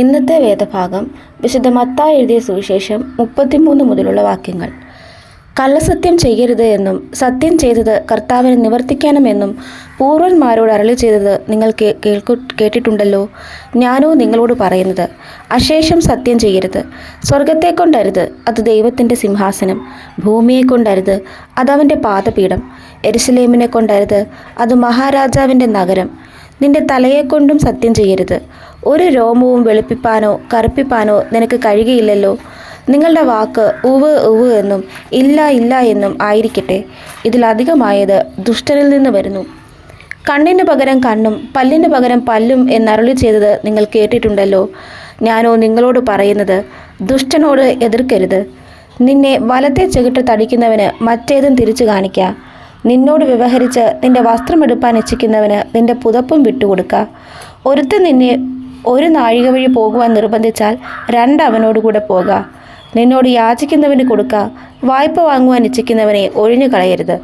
ഇന്നത്തെ വേദഭാഗം വിശുദ്ധ മത്തായി എഴുതിയ സുവിശേഷം മുപ്പത്തിമൂന്ന് മുതലുള്ള വാക്യങ്ങൾ. കള്ളസത്യം ചെയ്യരുത് എന്നും സത്യം ചെയ്തത് കർത്താവിന് നിവർത്തിക്കണമെന്നും പൂർവന്മാരോട് അരളി ചെയ്തത് നിങ്ങൾ കേൾക്കു കേട്ടിട്ടുണ്ടല്ലോ. ഞാനോ നിങ്ങളോട് പറയുന്നത് അശേഷം സത്യം ചെയ്യരുത്. സ്വർഗത്തെ കൊണ്ടരുത് അത് ദൈവത്തിന്റെ സിംഹാസനം. ഭൂമിയെ കൊണ്ടരുത് അതവന്റെ പാദപീഠം. എരുസലേമിനെ കൊണ്ടരുത് അത് മഹാരാജാവിന്റെ നഗരം. നിന്റെ തലയെക്കൊണ്ടും സത്യം ചെയ്യരുത്. ഒരു രോമവും വെളുപ്പിപ്പാനോ കറുപ്പിപ്പാനോ നിനക്ക് കഴിയുകയില്ലല്ലോ. നിങ്ങളുടെ വാക്ക് ഉവ് ഉവ് എന്നും ഇല്ല ഇല്ല എന്നും ആയിരിക്കട്ടെ. ഇതിലധികമായത് ദുഷ്ടനിൽ നിന്ന് വരുന്നു. കണ്ണിന് പകരം കണ്ണും പല്ലിന് പകരം പല്ലും എന്നരുളി ചെയ്തത് നിങ്ങൾ കേട്ടിട്ടുണ്ടല്ലോ. ഞാനോ നിങ്ങളോട് പറയുന്നത് ദുഷ്ടനോട് എതിർക്കരുത്. നിന്നെ വലത്തെ ചെകിട്ട് തടിക്കുന്നവന് മറ്റേതും തിരിച്ചു കാണിക്കുക നിന്നോട് വ്യവഹരിച്ച് നിന്റെ വസ്ത്രമെടുപ്പാൻ ഇച്ഛിക്കുന്നവന് നിന്റെ പുതപ്പും വിട്ടുകൊടുക്കുക ഒരുത്തൻ നിന്നെ ഒരു നാഴിക വഴി പോകുവാൻ നിർബന്ധിച്ചാൽ രണ്ട് അവനോട് കൂടെ പോക. നിന്നോട് യാചിക്കുന്നവന് കൊടുക്ക വായ്പ വാങ്ങുവാൻ ഇച്ഛിക്കുന്നവനെ ഒഴിഞ്ഞു കളയരുത്.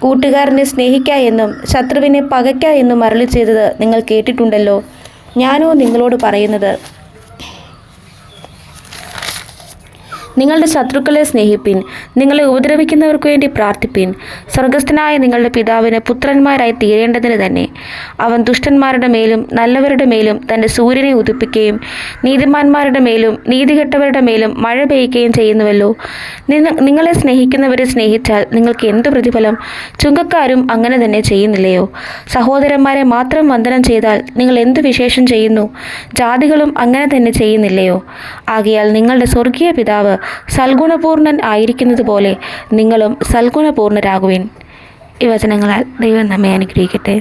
കൂട്ടുകാരനെ സ്നേഹിക്ക എന്നും ശത്രുവിനെ പകയ്ക്ക എന്നും അരളി ചെയ്തത് നിങ്ങൾ കേട്ടിട്ടുണ്ടല്ലോ. ഞാനോ നിങ്ങളോട് പറയുന്നത് നിങ്ങളുടെ ശത്രുക്കളെ സ്നേഹിപ്പിൻ. നിങ്ങളെ ഉപദ്രവിക്കുന്നവർക്ക് വേണ്ടി പ്രാർത്ഥിപ്പിൻ. സ്വർഗസ്ഥനായ നിങ്ങളുടെ പിതാവിന് പുത്രന്മാരായി തീരേണ്ടതിന് തന്നെ. അവൻ ദുഷ്ടന്മാരുടെ മേലും നല്ലവരുടെ മേലും തന്റെ സൂര്യനെ ഉദിപ്പിക്കുകയും നീതിമാന്മാരുടെ മേലും നീതികെട്ടവരുടെ മേലും മഴ പെയ്യുകയും ചെയ്യുന്നുവല്ലോ. നിങ്ങളെ സ്നേഹിക്കുന്നവരെ സ്നേഹിച്ചാൽ നിങ്ങൾക്ക് എന്ത് പ്രതിഫലം? ചുങ്കക്കാരും അങ്ങനെ തന്നെ ചെയ്യുന്നില്ലയോ? സഹോദരന്മാരെ മാത്രം വന്ദനം ചെയ്താൽ നിങ്ങൾ എന്ത് വിശേഷം ചെയ്യുന്നു? ജാതികളും അങ്ങനെ തന്നെ ചെയ്യുന്നില്ലയോ? ആകയാൽ നിങ്ങളുടെ സ്വർഗീയ പിതാവ് സൽഗുണപൂർണൻ ആയിരിക്കുന്നത് പോലെ നിങ്ങളും സൽഗുണപൂർണരാകുവിൻ. ഈ വചനങ്ങളാൽ ദൈവം നമ്മെ അനുഗ്രഹിക്കട്ടെ.